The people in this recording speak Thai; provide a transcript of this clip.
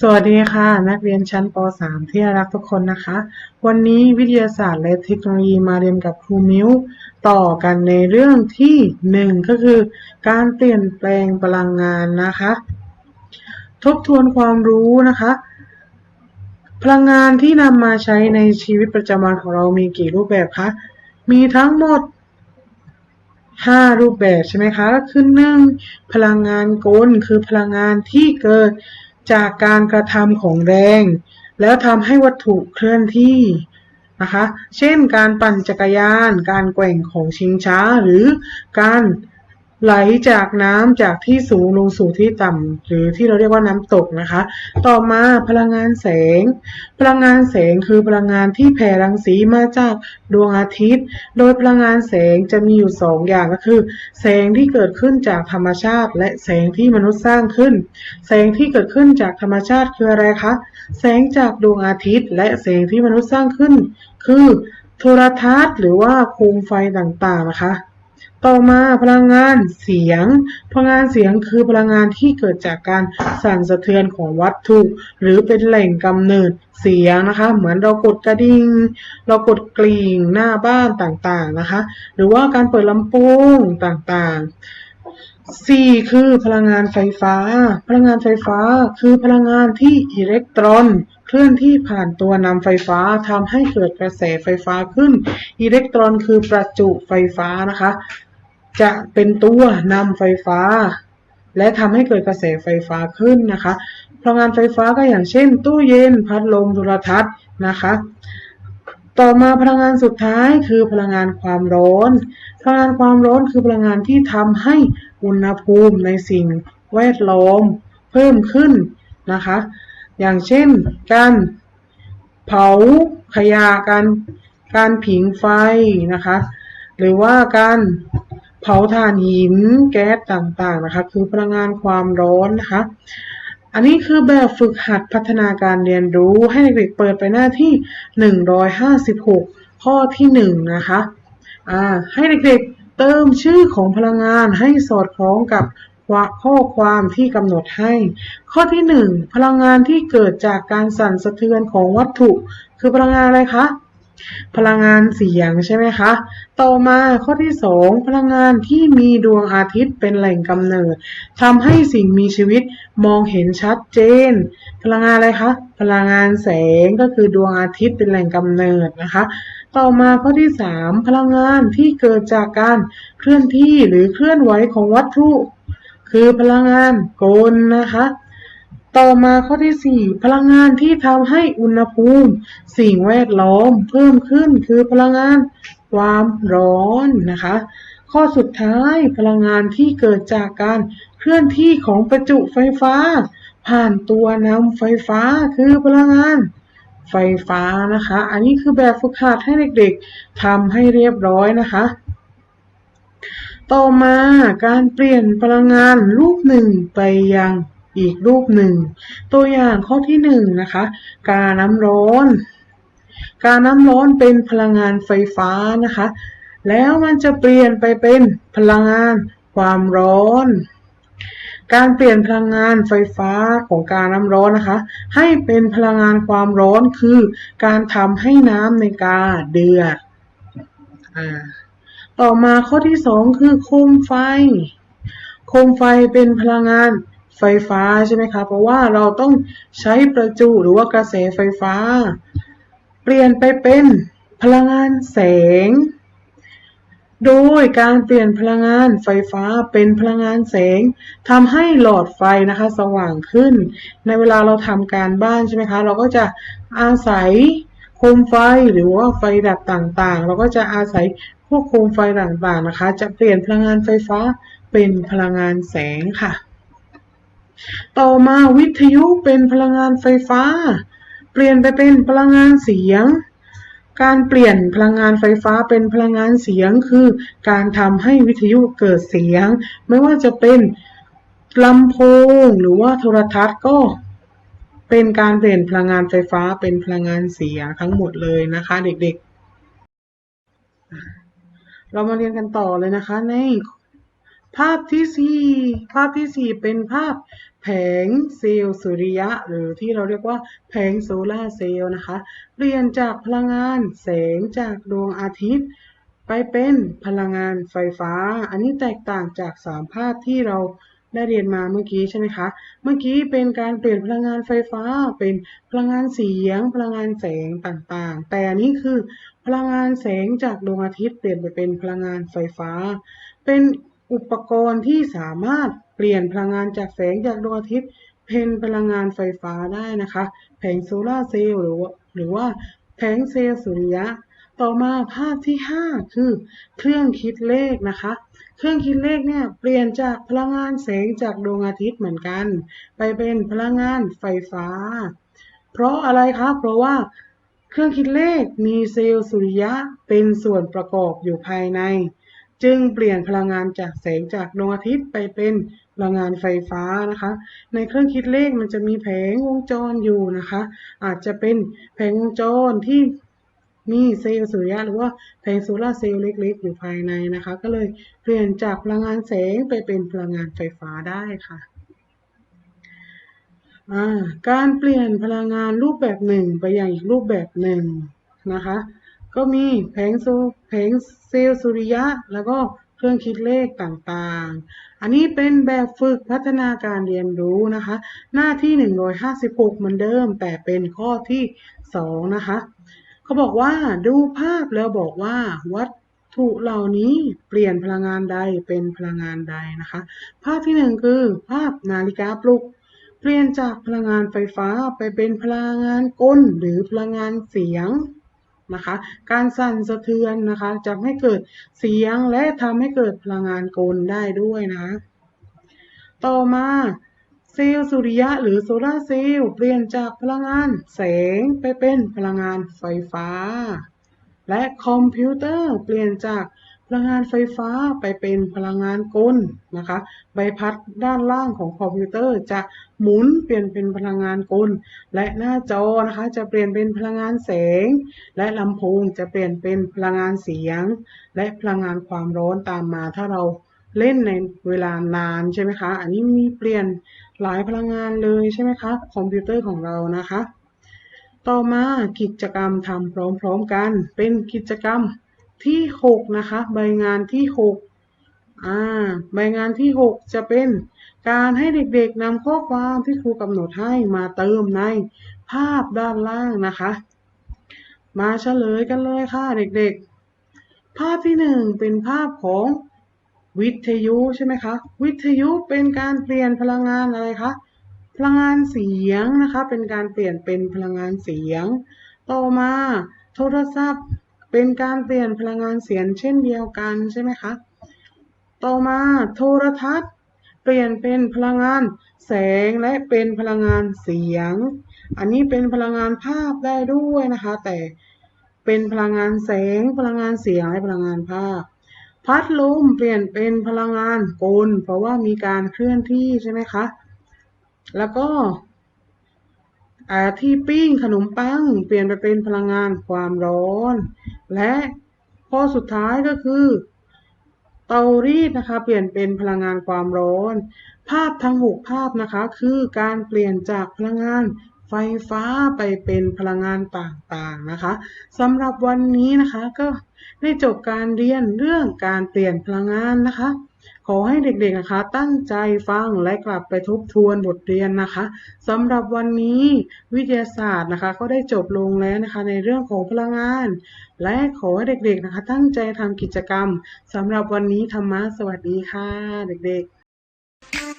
สวัสดีค่ะ นักเรียนชั้นป .3 ที่รักทุกคนนะคะ วันนี้วิทยาศาสตร์และเทคโนโลยีมาเรียนกับครูมิ้ว ต่อกันในเรื่องที่หนึ่งก็คือ การเปลี่ยนแปลงพลังงานนะคะ ทบทวนความรู้นะคะ พลังงานที่นำมาใช้ในชีวิตประจำวันของเรามีกี่รูปแบบคะ มีทั้งหมด ห้ารูปแบบใช่ไหมคะก็คือหนึ่งพลังงานกลคือพลังงานที่เกิดจากการกระทำของแรง แล้วทำให้วัตถุเคลื่อนที่นะคะ เช่นการปั่นจักรยาน การแกว่งของชิงช้าหรือการ ไหลจากน้ำจากที่สูงลงสู่ที่ต่ำหรือที่เราเรียกว่าน้ำตกนะคะ ต่อมาพลังงานแสง พลังงานแสงคือพลังงานที่แผ่รังสีมาจากดวงอาทิตย์ โดยพลังงานแสงจะมีอยู่สองอย่างก็คือ แสงที่เกิดขึ้นจากธรรมชาติ และแสงที่มนุษย์สร้างขึ้น แสงที่เกิดขึ้นจากธรรมชาติคืออะไรคะแสงจากดวงอาทิตย์ และแสงที่มนุษย์สร้างขึ้น คือโทรทัศน์หรือว่าโคมไฟต่างๆนะคะ ต่อมาพลังงานเสียง พลังงานเสียงคือพลังงานที่เกิดจากการสั่นสะเทือนของวัตถุ หรือเป็นแหล่งกำเนิดเสียงนะคะ เหมือนเรากดกระดิ่งเรากดกริ่งหน้าบ้านต่างๆนะคะ หรือว่าการเปิดลำโพงต่างๆสี่คือพลังงานไฟฟ้า พลังงานไฟฟ้าคือพลังงานที่อิเล็กตรอน เคลื่อนที่ผ่านตัวนำไฟฟ้าทำให้เกิดกระแสไฟฟ้าขึ้น อิเล็กตรอนคือประจุไฟฟ้านะคะ จะเป็นตัวนำไฟฟ้า และทำให้เกิดกระแสไฟฟ้าขึ้นนะคะพลังงานไฟฟ้าก็อย่างเช่น ตู้เย็น พัดลมโทรทัศน์นะคะต่อมาพลังงานสุดท้ายคือพลังงานความร้อน พลังงานความร้อนคือพลังงานที่ทำให้อุณหภูมิในสิ่งแวดล้อมเพิ่มขึ้นนะคะ อย่างเช่น การเผาขยะการการผิงไฟนะคะ หรือว่าการเผาถ่านหินแก๊สต่างๆนะคะ คือพลังงานความร้อนนะคะ อันนี้คือแบบฝึกหัดพัฒนาการเรียนรู้ให้เด็กๆเปิดไปหน้าที่ 156 ข้อที่ 1 นะคะ อ่า ให้เด็กๆเติมชื่อของพลังงานให้สอดคล้องกับ ข้อความที่กำหนดให้ ข้อที่ 1 พลังงานที่เกิดจากการสั่นสะเทือนของวัตถุ คือพลังงานอะไรคะ พลังงานเสียงใช่ไหมคะ ต่อมาข้อที่ 2 พลังงานที่มีดวงอาทิตย์เป็นแหล่งกำเนิดทำให้สิ่งมีชีวิตมองเห็นชัดเจน พลังงานอะไรคะ พลังงานแสงก็คือดวงอาทิตย์เป็นแหล่งกำเนิดนะคะต่อมาข้อที่ 3 พลังงานที่เกิดจากการเคลื่อนที่หรือเคลื่อนไหวของวัตถุ คือพลังงานกลนะคะ ต่อมาข้อที่ 4 พลังงานที่ทำให้อุณหภูมิ สิ่งแวดล้อมเพิ่มขึ้นคือพลังงานความร้อนนะคะ ข้อสุดท้ายพลังงานที่เกิดจากการเคลื่อนที่ของประจุไฟฟ้า ผ่านตัวนำไฟฟ้าคือพลังงานไฟฟ้านะคะ อันนี้คือแบบฝึกหัดให้เด็กๆทำให้เรียบร้อยนะคะ ต่อมาการเปลี่ยนพลังงานรูปหนึ่งไปยังอีกรูปหนึ่ง ตัวอย่างข้อที่หนึ่งนะคะ การน้ำร้อน การน้ำร้อนเป็นพลังงานไฟฟ้านะคะ แล้วมันจะเปลี่ยนไปเป็นพลังงานความร้อน การเปลี่ยนพลังงานไฟฟ้าของการน้ำร้อนนะคะ ให้เป็นพลังงานความร้อนคือ การทำให้น้ำในกาเดือด อ่า ต่อมาข้อที่สองคือโคมไฟ โคมไฟเป็นพลังงานไฟฟ้าใช่ไหมคะ เพราะว่าเราต้องใช้ประจุหรือว่ากระแสไฟฟ้า เปลี่ยนไปเป็นพลังงานแสง โดยการเปลี่ยนพลังงานไฟฟ้าเป็นพลังงานแสงทำให้หลอดไฟนะคะสว่างขึ้น ในเวลาเราทำการบ้านใช่ไหมคะ เราก็จะอาศัยโคมไฟหรือว่าไฟดับต่างๆ เราก็จะอาศัย วกโคมไฟต่างๆนะคะ จะเปลี่ยนพลังงานไฟฟ้าเป็นพลังงานแสงค่ะ ต่อมาวิทยุเป็นพลังงานไฟฟ้า เปลี่ยนไปเป็นพลังงานเสียง การเปลี่ยนพลังงานไฟฟ้าเป็นพลังงานเสียงคือ การทำให้วิทยุเกิดเสียง ไม่ว่าจะเป็นลำโพงหรือว่าโทรทัศน์ก็เป็นการเปลี่ยนพลังงานไฟฟ้าเป็นพลังงานเสียงทั้งหมดเลยนะคะ เด็กๆ เรามาเรียนกันต่อเลยนะคะ ในภาพที่สี่ภาพที่สี่เป็นภาพแผงเซลล์สุริยะ หรือที่เราเรียกว่าแผงโซลาเซลล์นะคะเปลี่ยนจากพลังงานแสงจากดวงอาทิตย์ ไปเป็นพลังงานไฟฟ้า อันนี้แตกต่างจากสามภาพที่เราได้เรียนมาเมื่อกี้ใช่ไหมคะ เมื่อกี้เป็นการเปลี่ยนพลังงานไฟฟ้า เป็นพลังงานเสียง พลังงานแสงต่างๆ แต่อันนี้คือ พลังงานแสงจากดวงอาทิตย์เปลี่ยนไปเป็นพลังงานไฟฟ้า เป็นอุปกรณ์ที่สามารถเปลี่ยนพลังงานจากแสงจากดวงอาทิตย์เป็นพลังงานไฟฟ้าได้นะคะ แผงโซลาร์เซลล์หรือว่าหรือว่าแผงเซลล์สุริยะ ต่อมาภาพที่ 5 คือ เครื่องคิดเลขนะคะ เครื่องคิดเลขเนี่ยเปลี่ยนจากพลังงานแสงจากดวงอาทิตย์เหมือนกัน ไปเป็นพลังงานไฟฟ้า เพราะอะไรคะ เพราะว่า เครื่องคิดเลขมีเซลล์สุริยะเป็นส่วนประกอบอยู่ภายใน จึงเปลี่ยนพลังงานจากแสงจากดวงอาทิตย์ไปเป็นพลังงานไฟฟ้านะคะ ในเครื่องคิดเลขมันจะมีแผงวงจรอยู่นะคะ อาจจะเป็นแผงวงจรที่มีเซลล์สุริยะหรือว่าแผงโซลาร์เซลล์เล็ก ๆ อยู่ภายในนะคะ ก็เลยเปลี่ยนจากพลังงานแสงไปเป็นพลังงานไฟฟ้าได้ค่ะ การเปลี่ยนพลังงานรูปแบบหนึ่งไปอย่างอีกรูปแบบหนึ่งนะคะ ก็มีแผงโซแผงเซลล์สุริยะ แล้วก็เครื่องคิดเลขต่างๆ อันนี้เป็นแบบฝึกพัฒนาการเรียนรู้นะคะ หน้าที่ 156 เหมือนเดิม แต่เป็นข้อที่ 2 นะคะ เขาบอกว่าดูภาพแล้วบอกว่าวัตถุเหล่านี้เปลี่ยนพลังงานใดเป็นพลังงานใดนะคะ ภาพที่หนึ่งคือภาพนาฬิกาปลุก เปลี่ยนจากพลังงานไฟฟ้าไปเป็นพลังงานกลหรือพลังงานเสียงนะคะ การสั่นสะเทือนนะคะจะให้เกิดเสียงและทำให้เกิดพลังงานกลได้ด้วยนะต่อมาเซลล์สุริยะหรือโซลาร์เซลล์เปลี่ยนจากพลังงานแสงไปเป็นพลังงานไฟฟ้า และคอมพิวเตอร์เปลี่ยนจาก พลังงานไฟฟ้าไปเป็นพลังงานกลนะคะ ใบพัดด้านล่างของคอมพิวเตอร์จะหมุนเปลี่ยนเป็นพลังงานกล และหน้าจอนะคะจะเปลี่ยนเป็นพลังงานแสง และลำโพงจะเปลี่ยนเป็นพลังงานเสียง และพลังงานความร้อนตามมา ถ้าเราเล่นในเวลานานใช่ไหมคะ อันนี้มีเปลี่ยนหลายพลังงานเลยใช่ไหมคะคอมพิวเตอร์ของเรานะคะ ต่อมากิจกรรมทำพร้อมๆกัน เป็นกิจกรรม ที่6นะคะ ใบงานที่6อ่าใบงานที่6จะเป็นการให้เด็กๆนำข้อความที่ครูกำหนดให้มาเติมในภาพด้านล่างนะคะ มาเฉลยกันเลยค่ะเด็กๆ ภาพที่1เป็นภาพของวิทยุใช่ไหมคะ วิทยุเป็นการเปลี่ยนพลังงานอะไรคะ พลังงานเสียงนะคะ เป็นการเปลี่ยนเป็นพลังงานเสียง ต่อมาโทรศัพท์ เป็นการเปลี่ยนพลังงานเสียงเช่นเดียวกันใช่ไหมคะ ต่อมาโทรทัศน์ เปลี่ยนเป็นพลังงานแสงและเป็นพลังงานเสียง อันนี้เป็นพลังงานภาพได้ด้วยนะคะ แต่เป็นพลังงานแสง พลังงานเสียงและพลังงานภาพ พัดลมเปลี่ยนเป็นพลังงานกล เพราะว่ามีการเคลื่อนที่ใช่ไหมคะ แล้วก็ อาที่ปิ้งขนมปัง เปลี่ยนไปเป็นพลังงานความร้อน และข้อสุดท้ายก็คือ เตารีดนะคะ เปลี่ยนเป็นพลังงานความร้อน ภาพทั้งหกภาพนะคะ คือการเปลี่ยนจากพลังงานไฟฟ้าไปเป็นพลังงานต่างๆนะคะสำหรับวันนี้นะคะก็ได้จบการเรียนเรื่องการเปลี่ยนพลังงานนะคะ ขอให้เด็กๆนะคะ ตั้งใจฟังและกลับไปทบทวนบทเรียนนะคะสำหรับวันนี้วิทยาศาสตร์นะคะ ก็ได้จบลงแล้วนะคะในเรื่องของพลังงาน และขอให้เด็กๆนะคะ ตั้งใจทำกิจกรรมสำหรับวันนี้ธรรมะสวัสดีค่ะ เด็กๆ